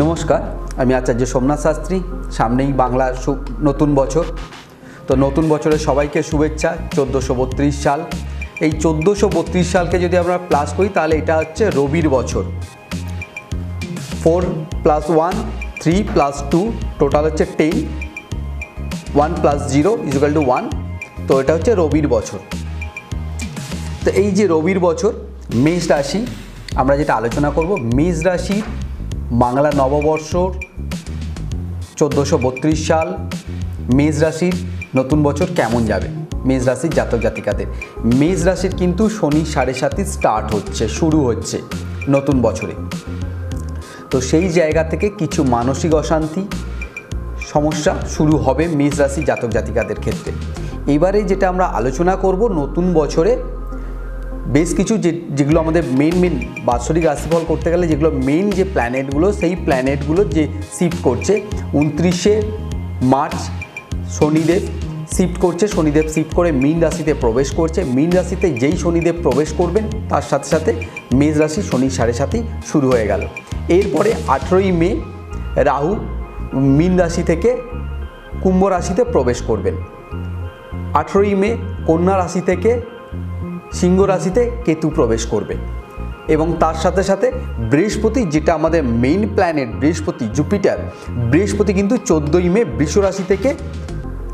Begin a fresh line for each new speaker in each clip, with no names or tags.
নমস্কার, আমি আচার্য সোমনাথ শাস্ত্রী। সামনেই বাংলা নতুন বছর। তো নতুন বছরে সবাইকে শুভেচ্ছা, চোদ্দোশো বত্রিশ সাল। এই চোদ্দোশো বত্রিশ সালকে যদি আমরা প্লাস করি, তাহলে এটা হচ্ছে রবির বছর। Four plus one three plus two total হচ্ছে ten one plus zero equal two one তো এটা হচ্ছে রবির বছর। তো এই যে রবির বছর, মেষ রাশি, আমরা যেটা আলোচনা করব, মেষ রাশির বাংলা নববর্ষর চোদ্দোশো বত্রিশ সাল, মেষ রাশির নতুন বছর কেমন যাবে? মেষ রাশির জাতক জাতিকাদের। মেষ রাশির কিন্তু শনি সাড়ে সাতই স্টার্ট হচ্ছে, শুরু হচ্ছে নতুন বছরে। তো সেই জায়গা থেকে কিছু মানসিক অশান্তি, সমস্যা শুরু হবে মেষ রাশি জাতক জাতিকাদের ক্ষেত্রে। এবারে যেটা আমরা আলোচনা করব নতুন বছরে বেশ কিছু যে, যেগুলো আমাদের মেন মেন বাৎসরিক রাশিফল করতে গেলে যেগুলো মেন যে প্ল্যানেটগুলো সেই প্ল্যানেটগুলো যে শিফট করছে, উনত্রিশে মার্চ শনিদেব শিফট করছে, শনিদেব শিফট করে মীন রাশিতে প্রবেশ করছে, মীন রাশিতে যেই শনিদেব প্রবেশ করবেন, তার সাথে সাথে মেষ রাশি শনি সাড়ে সাতই শুরু হয়ে গেল। এরপরে আঠেরোই মে রাহু মীন রাশি থেকে কুম্ভ রাশিতে প্রবেশ করবেন। আঠেরোই মে কন্যা রাশি থেকে সিংহ রাশিতে কেতু প্রবেশ করবে। এবং তার সাথে সাথে বৃহস্পতি, যেটা আমাদের মেইন প্ল্যানেট বৃহস্পতি জুপিটার বৃহস্পতি কিন্তু চোদ্দোই মে বৃষ রাশি থেকে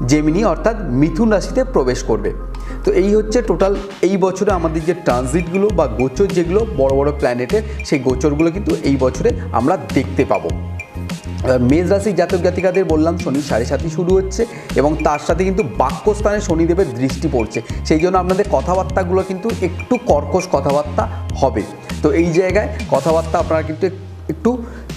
জেমিনি অর্থাৎ মিথুন রাশিতে প্রবেশ করবে। তো এই হচ্ছে টোটাল এই বছরে আমাদের যে ট্রানজিটগুলো বা গোচর যেগুলো বড় বড় প্ল্যানেটের সেই গোচরগুলো কিন্তু এই বছরে আমরা দেখতে পাবো। মেষ রাশির জাতক জাতিকাদের বললাম শনি সাড়ে সাতই শুরু হচ্ছে এবং তার সাথে কিন্তু বাক্যস্থানে শনিদেবের দৃষ্টি পড়ছে। সেই জন্য আপনাদের কথাবার্তাগুলো কিন্তু একটু কর্কশ কথাবার্তা হবে। তো এই জায়গায় কথাবার্তা আপনারা কিন্তু একটু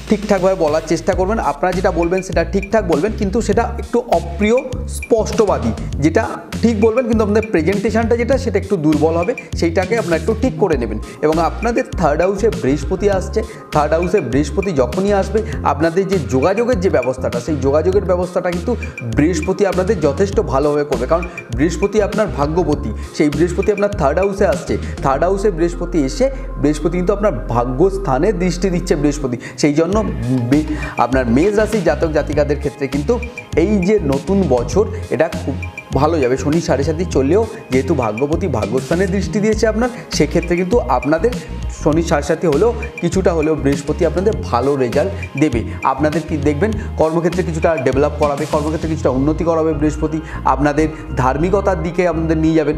ঠিকঠাকভাবে বলার চেষ্টা করবেন। আপনারা যেটা বলবেন সেটা ঠিকঠাক বলবেন, কিন্তু সেটা একটু অপ্রিয়, স্পষ্টবাদী, যেটা ঠিক বলবেন, কিন্তু আপনাদের প্রেজেন্টেশনটা যেটা, সেটা একটু দুর্বল হবে। সেইটাকে আপনারা একটু ঠিক করে নেবেন। এবং আপনাদের থার্ড হাউসে বৃহস্পতি আসছে। থার্ড হাউসে বৃহস্পতি যখনই আসবে, আপনাদের যে যোগাযোগের যে ব্যবস্থাটা, সেই যোগাযোগের ব্যবস্থাটা কিন্তু বৃহস্পতি আপনাদের যথেষ্ট ভালোভাবে করবে। কারণ বৃহস্পতি আপনার ভাগ্যপতি সেই বৃহস্পতি আপনার থার্ড হাউসে আসছে। থার্ড হাউসে বৃহস্পতি এসে, বৃহস্পতি কিন্তু আপনার ভাগ্যস্থানে দৃষ্টি দিচ্ছে বৃহস্পতি। সেই জন্য আপনার মেষ রাশির জাতক জাতিকাদের ক্ষেত্রে কিন্তু এই যে নতুন বছর, এটা খুব ভালো যাবে। শনি সাড়ে সাতি চললেও যেহেতু ভাগ্যপতি ভাগ্যস্থানের দৃষ্টি দিয়েছে আপনার, সেক্ষেত্রে কিন্তু আপনাদের শনি সাড়ে সাথে হলেও কিছুটা হলেও বৃহস্পতি আপনাদের ভালো রেজাল্ট দেবে। আপনাদের কি দেখবেন, কর্মক্ষেত্রে কিছুটা ডেভেলপ করাবে, কর্মক্ষেত্রে কিছুটা উন্নতি করাবে বৃহস্পতি। আপনাদের ধার্মিকতার দিকে আপনাদের নিয়ে যাবেন।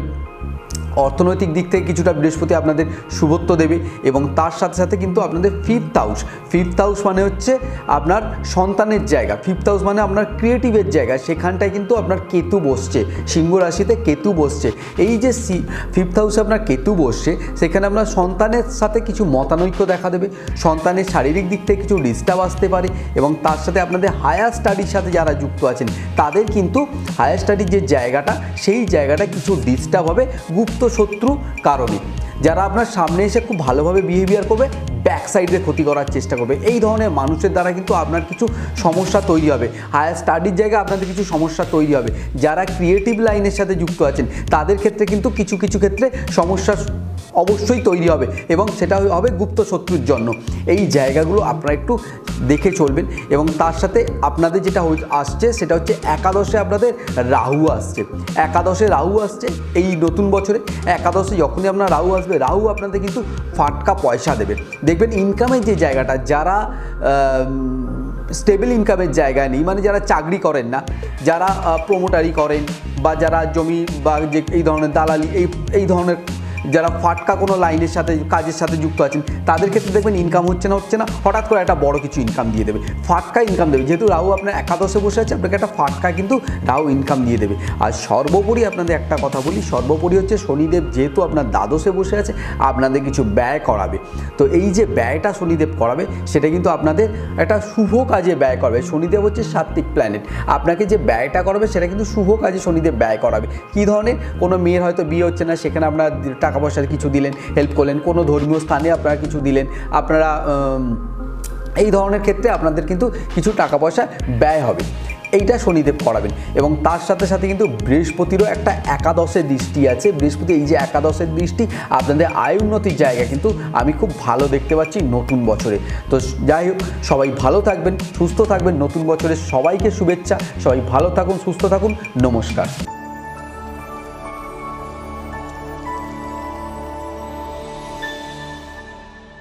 অর্থনৈতিক দিক থেকে কিছুটা বৃহস্পতি আপনাদের শুভত্ব দেবে এবং তার সাথে সাথে কিন্তু আপনাদের ফিফথ হাউস ফিফথ হাউস মানে হচ্ছে আপনার সন্তানের জায়গা। ফিফথ হাউস মানে আপনার ক্রিয়েটিভের জায়গা। সেখানটায় কিন্তু আপনার কেতু বসছে। সিংহ রাশিতে কেতু বসছে। এই যে সি ফিফথ হাউসে আপনার কেতু বসছে, সেখানে আপনার সন্তানের সাথে কিছু মতানৈক্য দেখা দেবে। সন্তানের শারীরিক দিক থেকে কিছু ডিস্টার্ব আসতে পারে এবং তার সাথে আপনাদের হায়ার স্টাডির সাথে যারা যুক্ত আছেন, তাদের কিন্তু হায়ার স্টাডির যে জায়গাটা, সেই জায়গাটা কিছু ডিস্টার্ব হবে। গুপ্ত শত্রু কারণে যারা আপনার সামনে এসে খুব ভালোভাবে বিহেভিয়ার করবে ব্যাক সাইডে ক্ষতি করার চেষ্টা করবে। এই ধরনের মানুষের দ্বারা কিন্তু আপনার কিছু সমস্যা তৈরি হবে। হায়ার স্টাডির জায়গায় আপনাদের কিছু সমস্যা তৈরি হবে। যারা ক্রিয়েটিভ লাইনের সাথে যুক্ত আছেন, তাদের ক্ষেত্রে কিন্তু কিছু কিছু ক্ষেত্রে সমস্যা অবশ্যই তৈরি হবে এবং সেটা হবে গুপ্ত শত্রুর জন্য। এই জায়গাগুলো আপনারা একটু দেখে চলবেন এবং তার সাথে আপনাদের যেটা আসছে সেটা হচ্ছে একাদশে আপনাদের রাহু আসছে। একাদশে রাহু আসছে এই নতুন বছরে। একাদশে যখনই আপনার রাহু আসবে, রাহু আপনাদের কিন্তু ফাটকা পয়সা দেবে। দেখবেন ইনকামের যে জায়গাটা, যারা স্টেবল ইনকামের জায়গা নেই মানে যারা চাকরি করেন না, যারা প্রোমোটারি করেন বা যারা জমি বা যে এই ধরনের দালালি, এই এই ধরনের যারা ফাটকা কোনো লাইনের সাথে, কাজের সাথে যুক্ত আছেন, তাদের ক্ষেত্রে দেখবেন ইনকাম হচ্ছে না হচ্ছে না। হঠাৎ করে একটা বড় কিছু ইনকাম দিয়ে দেবে। ফাটকা ইনকাম দেবে। যেহেতু রাহু আপনার একাদশে বসে আছে, আপনাকে একটা ফাটকা কিন্তু রাহু ইনকাম দিয়ে দেবে। আর সর্বোপরি আপনাদের একটা কথা বলি, সর্বোপরি হচ্ছে শনিদেব যেহেতু আপনার দ্বাদশে বসে আছে, আপনাদের কিছু ব্যয় করাবে। তো এই যে ব্যয়টা শনিদেব করাবে, সেটা কিন্তু আপনাদের একটা শুভ কাজে ব্যয় করবে। শনিদেব হচ্ছে সাত্বিক প্ল্যানেট আপনাকে যে ব্যয়টা করাবে, সেটা কিন্তু শুভ কাজে শনিদেব ব্যয় করাবে। কী ধরনের? কোনো মেয়ের হয়তো বিয়ে হচ্ছে না, সেখানে আপনার টাকা পয়সা কিছু দিলেন হেল্প করলেন, কোনো ধর্মীয় স্থানে আপনারা কিছু দিলেন, আপনারা এই ধরনের ক্ষেত্রে আপনাদের কিন্তু কিছু টাকা পয়সা ব্যয় হবে। এইটা শনিদেব করাবেন এবং তার সাথে সাথে কিন্তু বৃহস্পতিরও একটা একাদশের দৃষ্টি আছে। বৃহস্পতি, এই যে একাদশের দৃষ্টি, আপনাদের আয় উন্নতির জায়গা কিন্তু আমি খুব ভালো দেখতে পাচ্ছি নতুন বছরে। তো যাই হোক, সবাই ভালো থাকবেন, সুস্থ থাকবেন। নতুন বছরে সবাইকে শুভেচ্ছা। সবাই ভালো থাকুন, সুস্থ থাকুন। নমস্কার।